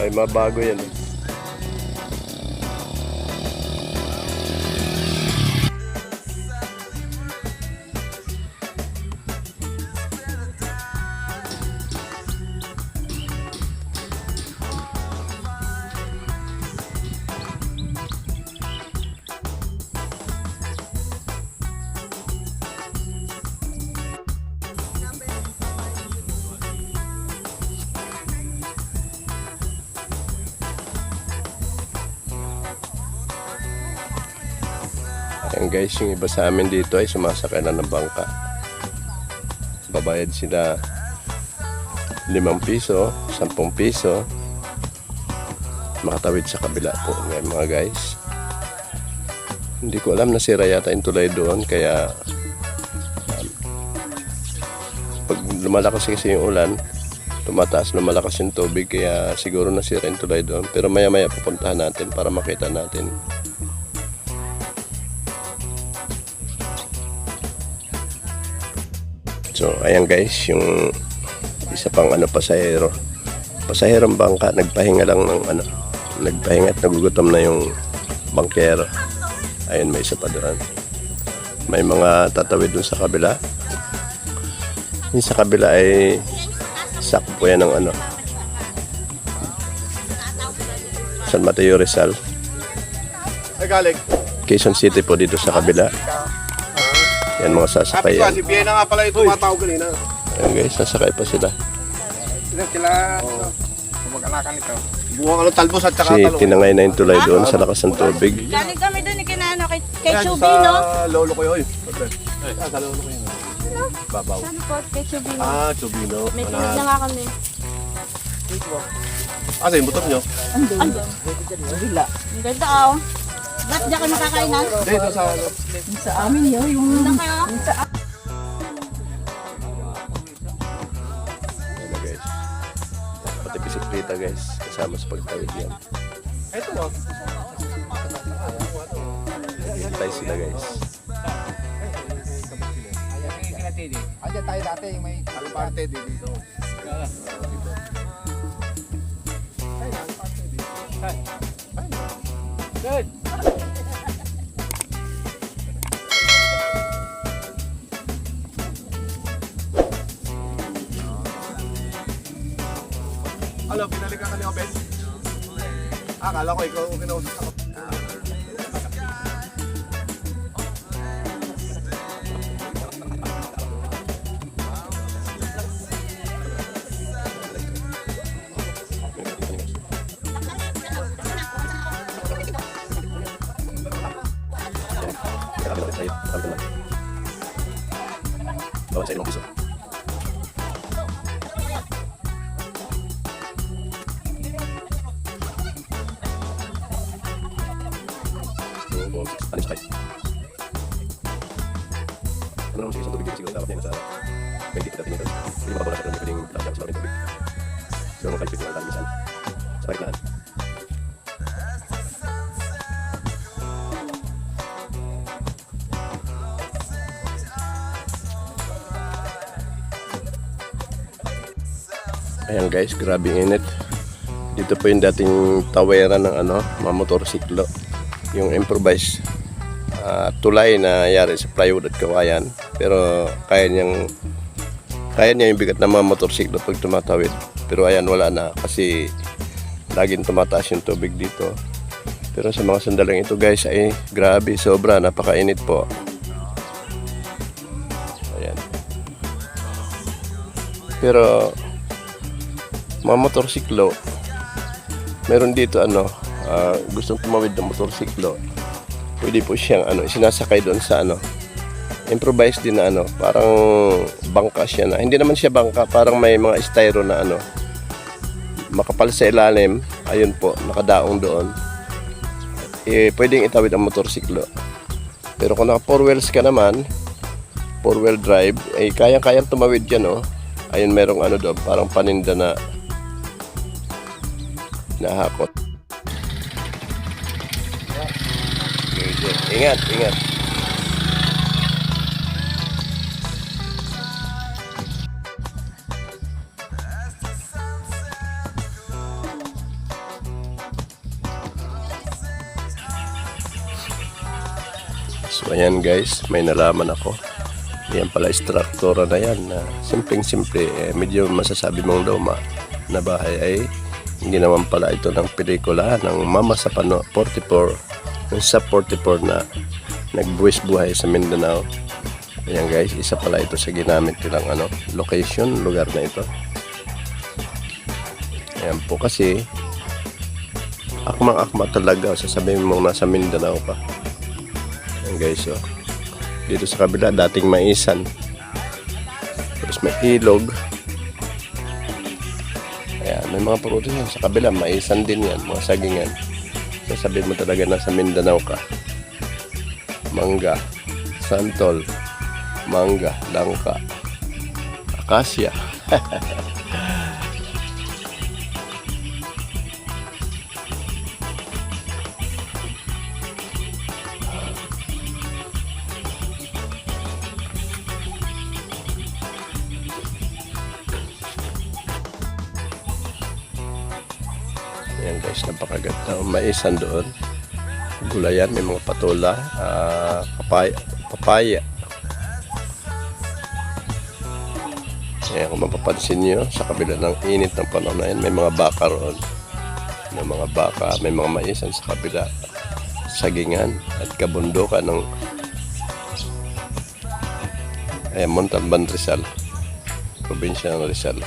Ay, mabago yan. eh. Ayan guys, yung iba sa amin dito ay sumasakay na ng bangka. Babayad sila 5 piso, 10 piso. Makatawid sa kabila po ngayon mga guys. Hindi ko alam nasira yata yung tulay doon kaya um, pag lumalakas kasi yung ulan, tumataas lumalakas yung tubig kaya siguro nasira yung tulay doon. Pero maya maya pupuntahan natin para makita natin So, ayan guys, yung isa pang ano pasahero. Pasaherong bangka, nagpahinga lang ng ano, nagpahinga at nagugutom na yung bangkero. Ayun, may isa pa doon. May mga tatawid dun sa kabila. Yung sa kabila ay sakop po yan ng ano. San Mateo Rizal. Quezon City po dito sa kabila. Yan mga sasakay yan. si Vienna nga pala ito tumatawag kanina. Ayan guys, sasakay pa sila. Sila, sila, kumag-anakan ito. Buwang ano, talbos at saka talong. tinangay na yung tulay doon sa lakas ng tubig. Galing kami doon kinaano kay, kay Chubino. Sa lolo ko yun. Ah, sa lolo ko yun. Babaw. Saan po? Kay Chubino. Ah, Chubino. May Ano? pinag na nga kami. Ah, sa yung butot nyo? Andun. Ang ganda oh. Ba't di ako nakakainan? Dito sa ano. Sa amin yun, yung? Ayan na guys. Pati bisikleta guys. Kasama sa pagtawid yan. Ito mo. Hintay sila guys. Ayan tayo dati, may alparte dito. Good. Alo, pinalik ka Ben? Ah, akala ko ikaw ang kinausap ako. Kaya kami tayo. Kami sige sa tubig dito siguro dapat yan sa 20 kita tingin Hindi makabula siya sa tubig. Siguro mga 5 feet lang tayo minsan. Ayan guys, grabe init. Dito po yung dating tawera ng ano, mga motorsiklo. Yung improvised ah, tulay na yari sa plywood at kawayan. Pero kaya niyang kaya niya yung bigat ng mga motorsiklo pag tumatawid. Pero ayan, wala na kasi laging tumataas yung tubig dito. Pero sa mga sandaling ito guys ay grabe, sobra, napakainit po. Ayan. Pero mga motorsiklo meron dito ano ah, gustong tumawid ng motorsiklo pwede po siyang ano sinasakay doon sa ano improvised din na ano parang bangka siya na hindi naman siya bangka parang may mga styro na ano makapal sa ilalim ayun po nakadaong doon. Eh, pwedeng itawid ang motorsiklo. Pero kung naka four wheels ka naman four wheel drive eh kayang kayang tumawid yan oh. Ayun merong ano doon parang paninda na nahakot. Ingat, ingat. So ayan guys, may nalaman ako. Yan pala istruktura na yan na simpleng-simple, eh, medyo masasabi mong luma na bahay ay ginawan pala ito ng pelikula ng Mama sa Pano 44 yung sa 44 na nagbuwis buhay sa Mindanao. Ayan guys isa pala ito sa ginamit nilang ano, location lugar na ito. Ayan po kasi akmang akma talaga sasabihin mong nasa Mindanao pa. Ayan guys oh dito sa kabila dating maisan. Tapos may ilog. Ayan, may mga prutas sa kabila maisan din yan mga sagingan sasabihin mo talaga nasa Mindanao ka. Mangga santol mangga langka akasya Ayan guys, napakaganda. Maisan doon. Gulayan, may mga patula, ah, papaya, papaya. Ayan, kung mapapansin nyo, sa kabila ng init ng panahon na yan, may mga baka roon. May mga baka, may mga maisan sa kabila. Sagingan at kabundukan ng Ayan, Montalban, Rizal. Probinsya ng Rizal.